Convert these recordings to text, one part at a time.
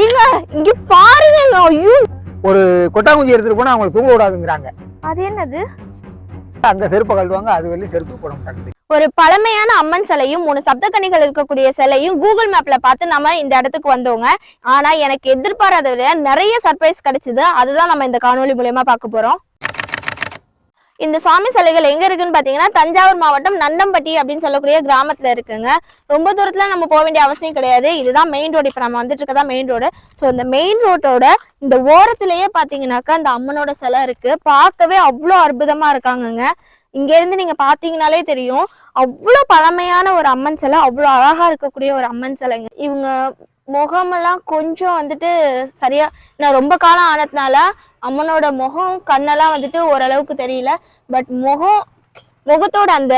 ஏங்க இங்க பாருங்க ஐயோ. ஒரு கொட்டாங்குச்சி எடுத்துட்டு போனா அவங்களை தூங்க விடாதுங்கிறாங்க. அது என்னது? அங்க செருப்பை கழுவாங்க அது வெளியும் செருப்பு போட மாட்டாங்க. ஒரு பழமையான அம்மன் சிலையும் மூணு சப்தக்கன்னிகள் இருக்கக்கூடிய சிலையும் கூகுள் மேப்ல பார்த்து நம்ம இந்த இடத்துக்கு வந்தோங்க. ஆனா எனக்கு எதிர்பாராத விட நிறைய சர்ப்ரைஸ் கிடைச்சது. அதுதான் நம்ம இந்த காணொளி மூலியமா பார்க்க போறோம். இந்த சாமி சிலைகள் எங்க இருக்குன்னு பாத்தீங்கன்னா தஞ்சாவூர் மாவட்டம் நந்தம்பட்டி அப்படின்னு சொல்லக்கூடிய கிராமத்துல இருக்குங்க. ரொம்ப தூரத்துல நம்ம போக வேண்டிய அவசியம் கிடையாது. இதுதான் மெயின் ரோடு இப்ப நம்ம வந்துட்டு இருக்கதா மெயின் ரோடு ஸோ இந்த மெயின் ரோட்டோட இந்த ஓரத்திலேயே பாத்தீங்கன்னாக்கா இந்த அம்மனோட சிலை இருக்கு. பார்க்கவே அவ்வளோ அற்புதமா இருக்காங்கங்க. இங்க இருந்து நீங்க பாத்தீங்கனாலே தெரியும். அவ்வளோ பழமையான ஒரு அம்மன் சிலை அவ்வளோ அழகா இருக்கக்கூடிய ஒரு அம்மன் சிலைங்க. இவங்க முகமெல்லாம் கொஞ்சம் வந்துட்டு சரியா நான் ரொம்ப காலம் ஆனதுனால அம்மனோட முகம் கண்ணெல்லாம் வந்துட்டு ஓரளவுக்கு தெரியல. பட் முகம் முகத்தோட அந்த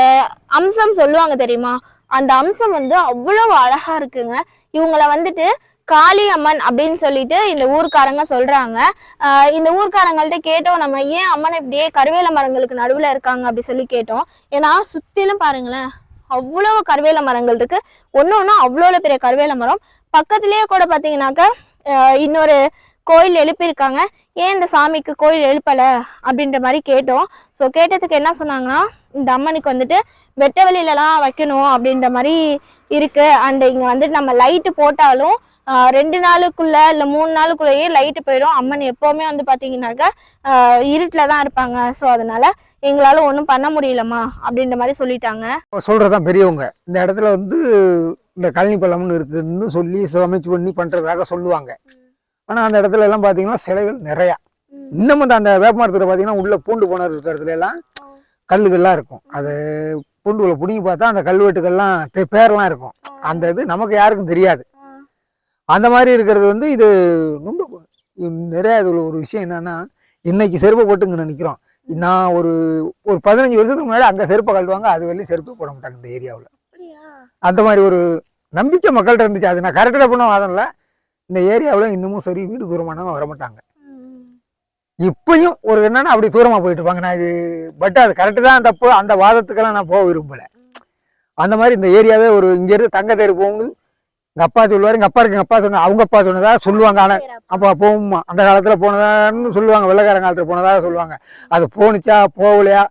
அம்சம் சொல்லுவாங்க தெரியுமா? அந்த அம்சம் வந்து அவ்வளவு அழகா இருக்குங்க. இவங்கள வந்துட்டு காளி அம்மன் அப்படின்னு சொல்லிட்டு இந்த ஊர்க்காரங்க சொல்றாங்க. இந்த ஊர்க்காரங்கள்ட்ட கேட்டோம் நம்ம ஏன் அம்மன் இப்படியே கருவேல மரங்களுக்கு நடுவில் இருக்காங்க அப்படி சொல்லி கேட்டோம். ஏன்னா சுத்திலும் பாருங்களேன். அவ்வளவு கருவேல மரங்கள் இருக்கு. ஒன்று ஒன்றும் அவ்வளோ பெரிய கருவேல மரம். பக்கத்துலேயே கூட பார்த்தீங்கன்னாக்கா இன்னொரு கோயில் எழுப்பியிருக்காங்க. ஏன் இந்த சாமிக்கு கோயில் எழுப்பலை அப்படின்ற மாதிரி கேட்டோம். ஸோ கேட்டதுக்கு என்ன சொன்னாங்கன்னா இந்த அம்மனுக்கு வந்துட்டு வெட்ட வெளியிலலாம் வைக்கணும் அப்படின்ற மாதிரி இருக்குது அண்ட் இங்கே வந்துட்டு நம்ம லைட்டு போட்டாலும் ரெண்டு நாளுக்குள்ள இல்லை மூணு நாளுக்குள்ளேயே லைட்டு போயிடும் அம்மன் எப்போவுமே வந்து பார்த்தீங்கன்னாக்கா இருட்டில் தான் இருப்பாங்க. ஸோ அதனால எங்களால ஒன்றும் பண்ண முடியலம்மா அப்படின்ற மாதிரி சொல்லிட்டாங்க. சொல்றதுதான் பெரியவங்க. இந்த இடத்துல வந்து இந்த கழனி பள்ளம்னு இருக்குன்னு சொல்லி சமைச்சு பண்ணி பண்றதாக சொல்லுவாங்க. ஆனா அந்த இடத்துல எல்லாம் பாத்தீங்கன்னா சிலைகள் நிறைய. இன்னும் வந்து அந்த வேப்பமரத்துல பாத்தீங்கன்னா உள்ள பூண்டு போனர் இருக்கிறதுல எல்லாம் கல்லுகள்லாம் இருக்கும். அது பூண்டுகளை பிடுங்கி பார்த்தா அந்த கல்வெட்டுகள்லாம் பேரெல்லாம் இருக்கும். அந்த இது நமக்கு யாருக்கும் தெரியாது. அந்த மாதிரி இருக்கிறது வந்து இது ரொம்ப நிறைய இதுல ஒரு விஷயம் என்னன்னா இன்னைக்கு செருப்பை போட்டு இங்கே நிற்கிறோம் நான் ஒரு ஒரு பதினஞ்சு வருஷத்துக்கு முன்னாடி அங்கே செருப்பை கழுவாங்க அது வரையும் செருப்பு போட மாட்டாங்க இந்த ஏரியாவில். அந்த மாதிரி ஒரு நம்பிக்கை மக்கள்கிட்ட இருந்துச்சு. அது நான் கரெக்டாக பண்ண வாதம் இல்லை. இந்த ஏரியாவில் இன்னமும் சரி வீடு தூரமானவங்க வர மாட்டாங்க. இப்பயும் ஒரு என்னன்னா அப்படி தூரமாக போயிட்டு இருப்பாங்க. நான் இது பட் அது கரெக்டு தான் தப்பு. அந்த வாதத்துக்கெல்லாம் நான் போக விரும்பல. அந்த மாதிரி இந்த ஏரியாவே ஒரு இங்கேருந்து தங்க தேர் போகுங்க எங்கள் அப்பா சொல்லுவார் எங்கள் அப்பா இருக்கு எங்கள் அப்பா சொன்ன அவங்க அப்பா சொன்னதா சொல்லுவாங்க. ஆனால் அப்போ. போகுமா அந்த காலத்தில் போனதான்னு சொல்லுவாங்க வெள்ளக்காரன் காலத்தில் போனதாக சொல்லுவாங்க. அது போணுச்சா போகலையா?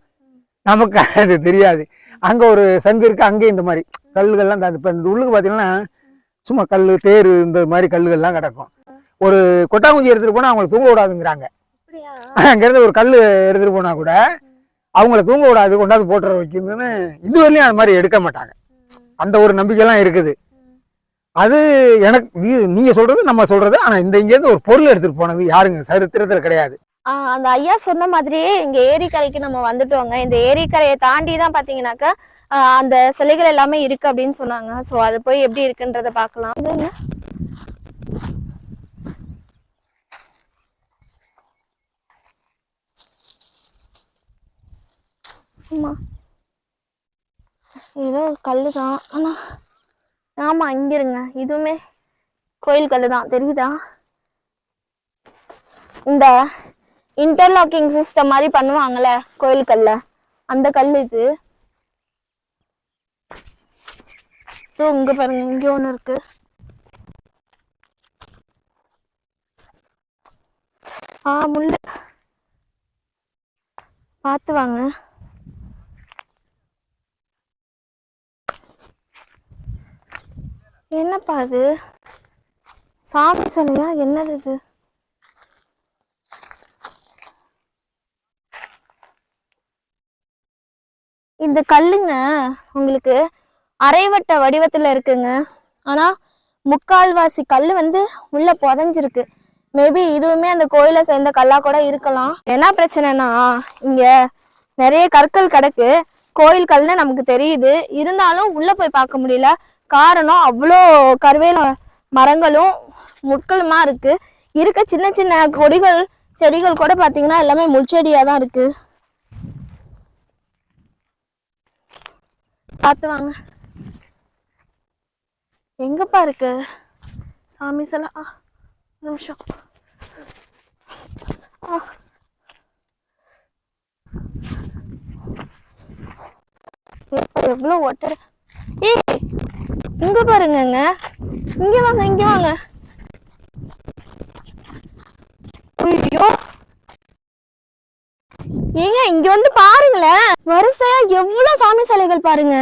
நமக்கு அது தெரியாது. அங்கே ஒரு சங்கு இருக்கு அங்கேயும் இந்த மாதிரி. கல்லுகள்லாம் இந்த இப்போ இந்த உள்ளுக்கு பார்த்தீங்கன்னா சும்மா கல் தேர் இந்த மாதிரி கல்லுகள்லாம் கிடக்கும். ஒரு கொட்டாங்குச்சி எடுத்துகிட்டு போனால் அவங்கள தூங்க விடாதுங்கிறாங்க. அங்கேருந்து ஒரு கல் எடுத்துகிட்டு போனால் கூட அவங்கள தூங்க விடாது கொண்டாந்து போட்டுற வைக்கணும்னு இதுவரையிலும் அந்த மாதிரி எடுக்க மாட்டாங்க. அந்த ஒரு நம்பிக்கைலாம் இருக்குது. அது எனக்கு நீ- நீங்க சொல்றது நம்ம சொல்றது ஆனா இந்த இங்கேருந்து ஒரு பொருள் எடுத்துட்டு போனது யாருங்க? சரித்திரத்துல கிடையாது. ஆஹ் அந்த ஐயா சொன்ன மாதிரியே இங்க ஏரிக்கரைக்கு நம்ம வந்துட்டோங்க. இந்த ஏரிக்கரையை தாண்டி தான் பாத்தீங்கன்னாக்கா அந்த சிலைகள் எல்லாமே இருக்கு அப்படின்னு சொன்னாங்க. ஸோ அது போய் எப்படி இருக்குன்றத பார்க்கலாம். ஏதோ கல்லு தான் ஆனா ஆமா இங்க இருங்க. இதுவுமே கோயில் கல்லு தான். தெரியுதா? இந்த இன்டர்லாக்கிங் சிஸ்டம் மாதிரி பண்ணுவாங்கல்ல கோயில் கல்ல. அந்த கல் இது இங்க பாருங்க இங்க ஒண்ணு இருக்கு. ஆ முள்ளு. பார்த்து வாங்க. என்னப்பா அது? சாமி சிலையா? என்னது இது? இந்த கல்லுங்க உங்களுக்கு அரைவட்ட வடிவத்துல இருக்குங்க. ஆனா முக்கால்வாசி கல் வந்து உள்ள புதஞ்சிருக்கு. மேபி இதுவுமே அந்த கோயிலை சேர்ந்த கல்லா கூட இருக்கலாம். என்ன பிரச்சனைனா இங்க நிறைய கற்கள் கிடக்கு. கோயில் கல்னு நமக்கு தெரியுது. இருந்தாலும் உள்ள போய் பார்க்க முடியல. காரணம் அவ்வளோ கருவேல மரங்களும் முட்களுமா இருக்கு. இருக்க சின்ன சின்ன கொடிகள் செடிகள் கூட பார்த்தீங்கன்னா எல்லாமே முள்செடியாக தான் இருக்கு. பார்த்து வாங்க. எங்கப்பா இருக்கு? சாமி சிலை. ஆ நிமிஷம். ஆ. எப்பா, இங்க பாருங்க இங்க வாங்க இங்க வாங்க. ஐயோ. ஏங்க இங்க வந்து பாருங்களேன். வரிசையா எவ்வளவு சாமி சிலைகள் பாருங்க.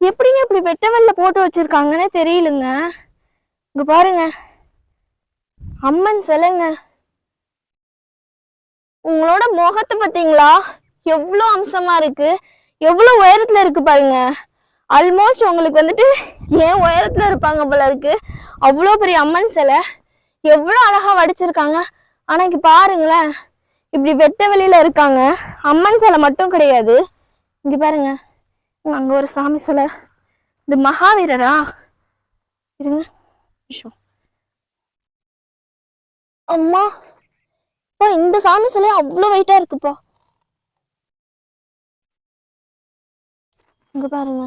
எப்படிங்க இப்படி வெட்டவெல்ல போட்டு வச்சிருக்காங்கன்னு தெரியலங்க. இங்க பாருங்க. அம்மன் சிலைங்க. உங்களோட முகத்தை பாத்தீங்களா எவ்வளோ அம்சமா இருக்கு. எவ்வளவு உயரத்துல இருக்கு பாருங்க. ஆல்மோஸ்ட் உங்களுக்கு வந்துட்டு ஏன் உயரத்தில் இருப்பாங்க போல இருக்கு? அவ்வளோ பெரிய அம்மன் சிலை. எவ்வளோ அழகாக வடிச்சிருக்காங்க. ஆனால் இங்கே பாருங்களேன். இப்படி வெட்ட வெளியில இருக்காங்க. அம்மன் சிலை மட்டும் கிடையாது. இங்கே பாருங்க. அங்கே ஒரு சாமி சிலை. இது மகாவீரரா? இருங்க. விஷயம் அம்மா. அப்பா இந்த சாமி சிலை அவ்வளோ வெயிட்டாக இருக்குப்பா. இங்கே பாருங்க.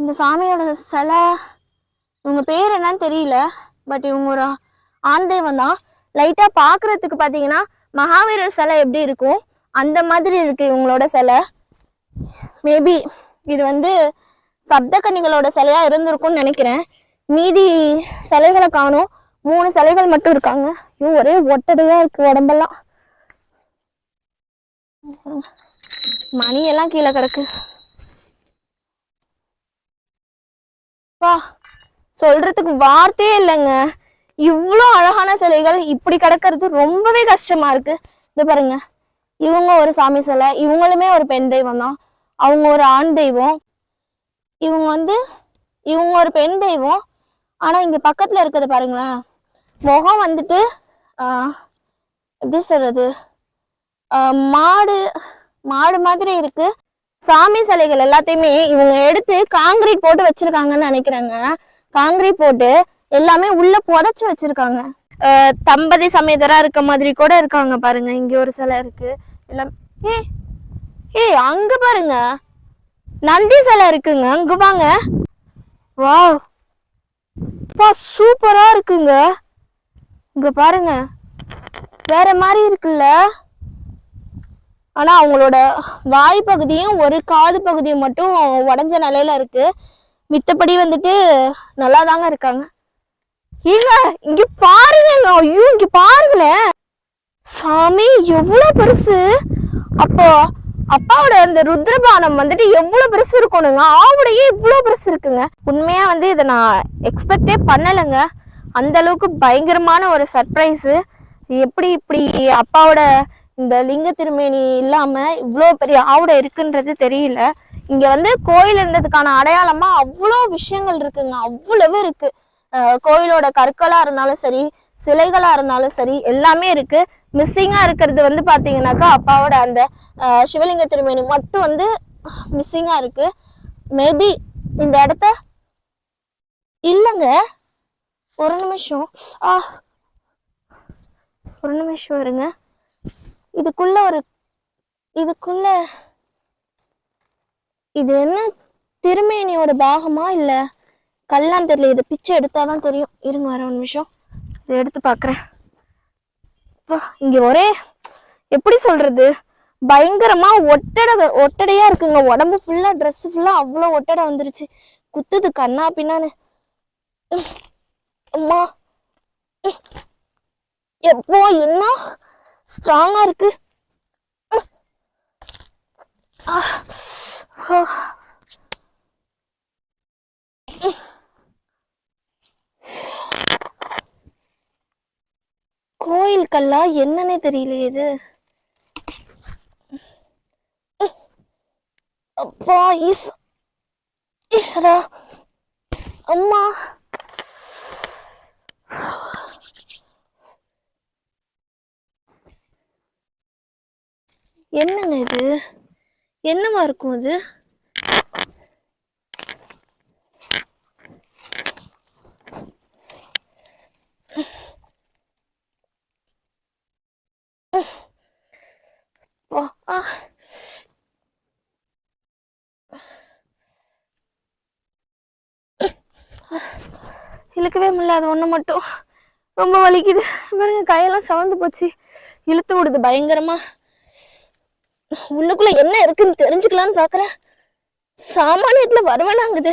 இந்த சாமியோட சிலை இவங்க பேர் என்னன்னு தெரியல பட் இவங்க ஒரு ஆண் தெய்வம் தான். லைட்டாக பார்க்குறதுக்கு பார்த்தீங்கன்னா மகாவீரர் சிலை எப்படி இருக்கும்? அந்த மாதிரி இருக்கு இவங்களோட சிலை. மேபி இது வந்து சப்தகன்னிகளோட சிலையாக இருந்திருக்கும்னு நினைக்கிறேன். மீதி சிலைகளை காணும். மூணு சிலைகள் மட்டும் இருக்காங்க. ஐயோ ஒரே ஒட்டடையாக இருக்கு உடம்பெல்லாம். மணியெல்லாம் கீழே கிடக்கு. பா சொல்றதுக்கு வார்த்தையே இல்லைங்க. இவ்வளோ அழகான சிலைகள் இப்படி கிடக்கிறது ரொம்பவே கஷ்டமா இருக்கு. இது பாருங்க. இவங்க ஒரு சாமி சிலை இவங்களுமே ஒரு பெண் தெய்வம் தான். அவங்க ஒரு ஆண் தெய்வம். இவங்க வந்து இவங்க ஒரு பெண் தெய்வம். ஆனால் இங்கே பக்கத்தில் இருக்கிறது பாருங்களேன். முகம் வந்துட்டு எப்படி சொல்றது? மாடு மாடு மாதிரி இருக்கு. சாமி சிலைகள் எல்லாத்தையுமே இவங்க எடுத்து காங்கிரீட் போட்டு வச்சிருக்காங்கன்னு நினைக்கிறாங்க. காங்கிரீட் போட்டு எல்லாமே உள்ள புதைச்சு வச்சிருக்காங்க. தம்பதி சமேதரா இருக்க மாதிரி கூட இருக்காங்க பாருங்க. இங்க ஒரு சிலை இருக்கு. எல்லாம் ஏ ஏ அங்க பாருங்க. நந்தி சிலை இருக்குங்க. அங்க வாங்க. வாவ். பா சூப்பரா இருக்குங்க. இங்க பாருங்க. வேற மாதிரி இருக்குல்ல? ஆனால் அவங்களோட வாய் பகுதியும் ஒரு காது பகுதியும் மட்டும் உடஞ்ச நிலையில இருக்கு. மித்தபடி வந்துட்டு நல்லா தாங்க இருக்காங்க. ஏங்க இங்க பாருங்க ஐயோ இங்க பாருங்களேன். சாமி எவ்வளோ பெருசு. அப்போ அப்பாவோட அந்த ருத்ரபானம் வந்துட்டு எவ்வளோ பெருசு இருக்கணுங்க. ஆவுடையே இவ்வளோ பெருசு இருக்குங்க. உண்மையாக வந்து இதை நான் எக்ஸ்பெக்டே பண்ணலைங்க. அந்த அளவுக்கு பயங்கரமான ஒரு சர்ப்ரைஸு எப்படி இப்படி அப்பாவோட இந்த லிங்க திருமேனி இல்லாம இவ்வளோ பெரிய ஆவுடை இருக்குன்றது தெரியல. இங்க வந்து கோயில் இருந்ததுக்கான அடையாளமா அவ்வளோ விஷயங்கள் இருக்குங்க. அவ்வளவு இருக்கு. கோயிலோட கற்களா இருந்தாலும் சரி சிலைகளா இருந்தாலும் சரி எல்லாமே இருக்கு. மிஸ்ஸிங்கா இருக்கிறது வந்து பாத்தீங்கன்னாக்கா அப்பாவோட அந்த சிவலிங்க திருமேனி மட்டும் வந்து மிஸ்ஸிங்கா இருக்கு. மேபி இந்த இடத்த இல்லைங்க. ஒரு நிமிஷம். ஆ ஒரு நிமிஷம் இருங்க. இதுக்குள்ள ஒரு இதுக்குள்ள இது என்ன திருமேனியோட பாகமா இல்ல கல்லாம் தெரியல இதை பிச்சை எடுத்தாதான் தெரியும். இருங்க வர ஒரு நிமிஷம். இதை எடுத்து பாக்குறேன். அப்பா, இங்க ஒரே எப்படி சொல்றது? பயங்கரமா ஒட்டடை ஒட்டடையா இருக்குங்க. உடம்பு ஃபுல்லா ட்ரெஸ் ஃபுல்லா அவ்வளோ ஒட்டடை வந்துருச்சு. குத்துது கண்ணா பின்னான்னு. அம்மா. எப்போ என்ன? ஸ்ட்ராங்கா இருக்கு. கோயில் கல்லா என்னன்னே தெரியலையே இது. அப்பா ஈஸ் ஈஸ்வரா. அம்மா. என்னங்க இது? என்னவா இருக்கும் இது ஓ இழுக்கவே முடியல அது ஒண்ணு மட்டும். ரொம்ப வலிக்குது. பாருங்க கையெல்லாம் சவந்து போச்சு. இழுத்து விடுது பயங்கரமா. உள்ளுக்குள்ள என்ன இருக்குன்னு தெரிஞ்சுக்கலான்னு பாக்குறேன் சாமானியத்துல வருவனாங்குது.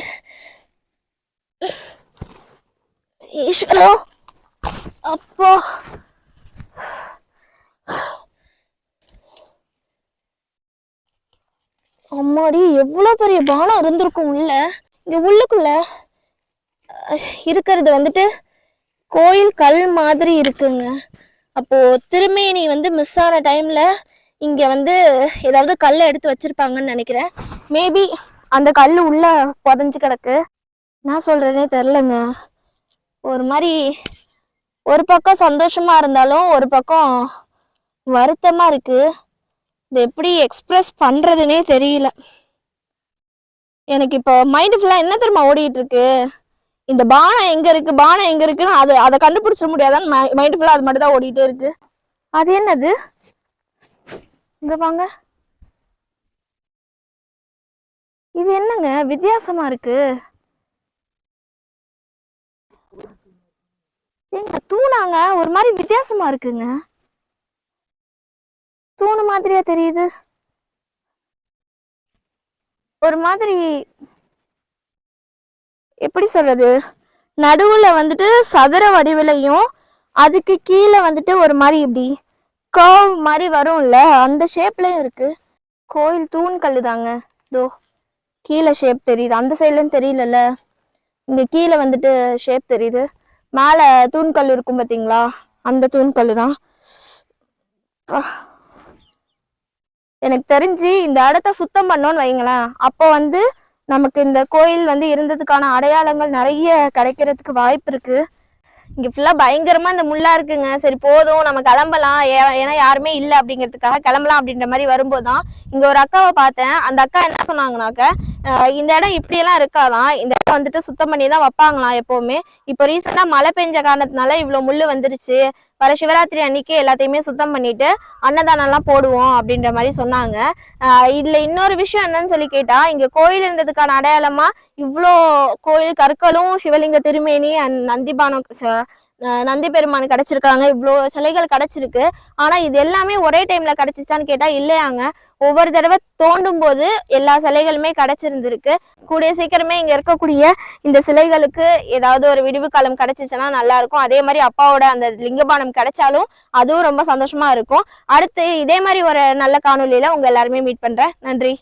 ஈஸ்வரோ அப்போ. அம்மாடி எவ்வளவு பெரிய பானம் இருந்திருக்கும் உள்ள? இங்க உள்ளுக்குள்ள அஹ், இருக்கிறது வந்துட்டு கோயில் கல் மாதிரி இருக்குங்க. அப்போ திருமேனி வந்து மிஸ் ஆன டைம்ல இங்க வந்து ஏதாவது கல்லை எடுத்து வச்சிருப்பாங்கன்னு நினைக்கிறேன். மேபி அந்த கல் உள்ள புதஞ்சு கிடக்கு. நான் சொல்றேனே தெரிலங்க ஒரு மாதிரி ஒரு பக்கம் சந்தோஷமா இருந்தாலும் ஒரு பக்கம் வருத்தமா இருக்கு. இது எப்படி எக்ஸ்பிரஸ் பண்றதுனே தெரியல. எனக்கு இப்போ மைண்ட் ஃபுல்லா என்ன தெரியுமா ஓடிட்டு இருக்கு? இந்த பானம் எங்க இருக்கு? பானம் எங்க இருக்குன்னு அதை அதை கண்டுபிடிச்சிட முடியாதான்னு மைண்ட் ஃபுல்லா அது மட்டும் தான் ஓடிட்டே இருக்கு. அது என்னது? இங்க வாங்க. இது என்னங்க? வித்தியாசமா இருக்கு. ஏங்க தூணாங்க. ஒரு மாதிரி வித்தியாசமா இருக்குங்க. தூணு மாதிரியா தெரியுது. ஒரு மாதிரி எப்படி சொல்றது? நடுவுல வந்துட்டு சதுர வடிவிலையும் அதுக்கு கீழே வந்துட்டு ஒரு மாதிரி இப்படி கர்வ் மாதிரி வரும்ல அந்த ஷேப்லயும் இருக்கு. கோயில் தூண் கல்லு தாங்க இதோ கீழே ஷேப் தெரியுது. அந்த சைட்லன்னு தெரியலல்ல. இங்க கீழே வந்துட்டு ஷேப் தெரியுது. மேலே தூண்கல் இருக்கும் பார்த்தீங்களா அந்த தூண்கல் தான் எனக்கு தெரிஞ்சு இந்த இடத்த சுத்தம் பண்ணோன்னு வைங்களேன். அப்போ வந்து நமக்கு இந்த கோயில் வந்து இருந்ததுக்கான அடையாளங்கள் நிறைய கிடைக்கிறதுக்கு வாய்ப்பு இருக்குது இங்க ஃபுல்லா பயங்கரமா இந்த முள்ளா இருக்குங்க. சரி போதும் நம்ம கிளம்பலாம். ஏ- ஏன்னா யாருமே இல்ல அப்படிங்கிறதுக்காக கிளம்பலாம் அப்படின்ற மாதிரி வரும்போதுதான் இங்க ஒரு அக்காவை பார்த்தேன். அந்த அக்கா என்ன சொன்னாங்கனாக்க இந்த இடம் இப்படியெல்லாம் இருக்காதான். இந்த இடம் வந்துட்டு சுத்தம் பண்ணி தான் வைப்பாங்களாம் எப்பவுமே. இப்போ ரீசெண்டா மழை பெஞ்ச காரணத்தினால இவ்வளவு முள்ளு வந்துருச்சு. வர சிவராத்திரி அன்னைக்கு எல்லாத்தையுமே சுத்தம் பண்ணிட்டு அன்னதானம்லாம் போடுவோம் அப்படின்ற மாதிரி சொன்னாங்க. இதுல இன்னொரு விஷயம் என்னன்னு சொல்லி கேட்டா இங்க கோயில் இருந்ததுக்கான அடையாளமா இவ்வளோ கோயில் கற்களும் சிவலிங்க திருமேனி and நந்திபானம் ச- நந்தி பெருமான் கிடைச்சிருக்காங்க. இவ்வளோ சிலைகள் கிடைச்சிருக்கு. ஆனா இது எல்லாமே ஒரே டைம்ல கிடைச்சிச்சான்னு கேட்டா இல்லையாங்க. ஒவ்வொரு தடவை தோண்டும் போது எல்லா சிலைகளுமே கிடைச்சிருந்திருக்கு. கூடிய சீக்கிரமே இங்க இருக்கக்கூடிய இந்த சிலைகளுக்கு ஏதாவது ஒரு விடிவு காலம் கிடைச்சிச்சுன்னா நல்லா இருக்கும். அதே மாதிரி அப்பாவோட அந்த லிங்கபானம் கிடைச்சாலும் அதுவும் ரொம்ப சந்தோஷமா இருக்கும். அடுத்து இதே மாதிரி ஒரு நல்ல காணொளியில உங்க எல்லாருமே மீட் பண்றேன். நன்றி.